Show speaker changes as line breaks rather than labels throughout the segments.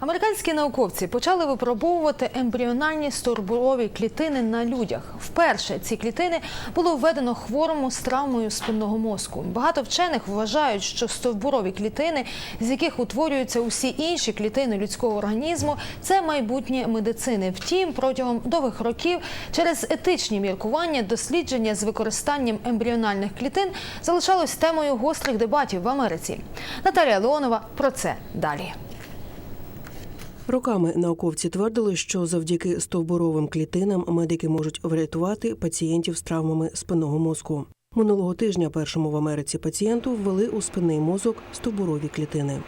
Американські науковці почали випробовувати ембріональні стовбурові клітини на людях. Вперше ці клітини було введено хворому з травмою спинного мозку. Багато вчених вважають, що стовбурові клітини, з яких утворюються усі інші клітини людського організму, це майбутнє медицини. Втім, протягом довгих років через етичні міркування дослідження з використанням ембріональних клітин залишалось темою гострих дебатів в Америці. Наталія Леонова про це далі.
Роками науковці твердили, що завдяки стовбуровим клітинам медики можуть врятувати пацієнтів з травмами спинного мозку. Минулого тижня першому в Америці пацієнту ввели у спинний мозок стовбурові клітини.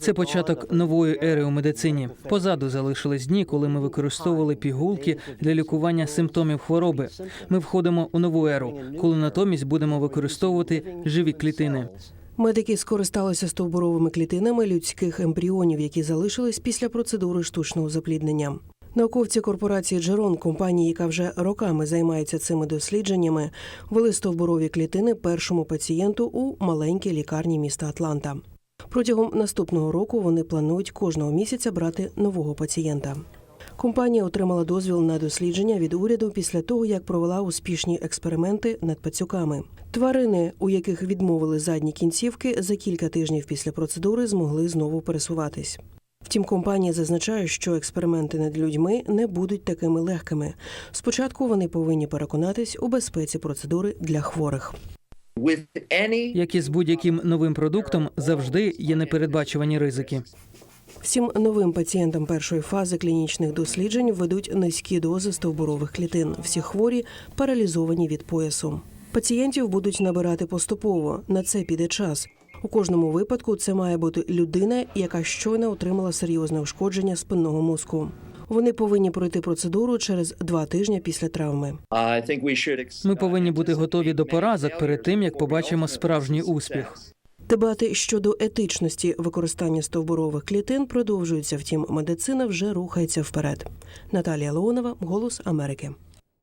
Це початок нової ери у медицині. Позаду залишились дні, коли ми використовували пігулки для лікування симптомів хвороби. Ми входимо у нову еру, коли натомість будемо використовувати живі клітини.
Медики скористалися стовбуровими клітинами людських ембріонів, які залишились після процедури штучного запліднення. Науковці корпорації Джерон, компанії, яка вже роками займається цими дослідженнями, ввели стовбурові клітини першому пацієнту у маленькій лікарні міста Атланта. Протягом наступного року вони планують кожного місяця брати нового пацієнта. Компанія отримала дозвіл на дослідження від уряду після того, як провела успішні експерименти над пацюками. Тварини, у яких відмовили задні кінцівки, за кілька тижнів після процедури змогли знову пересуватись. Втім, компанія зазначає, що експерименти над людьми не будуть такими легкими. Спочатку вони повинні переконатись у безпеці процедури для хворих.
Як і з будь-яким новим продуктом, завжди є непередбачувані ризики.
Всім новим пацієнтам першої фази клінічних досліджень введуть низькі дози стовбурових клітин. Всі хворі паралізовані від поясу. Пацієнтів будуть набирати поступово. На це піде час. У кожному випадку це має бути людина, яка щойно отримала серйозне ушкодження спинного мозку. Вони повинні пройти процедуру через два тижні після травми.
Ми повинні бути готові до поразок перед тим, як побачимо справжній успіх.
Дебати щодо етичності використання стовбурових клітин продовжуються. Втім, медицина вже рухається вперед. Наталія Леонова, Голос Америки.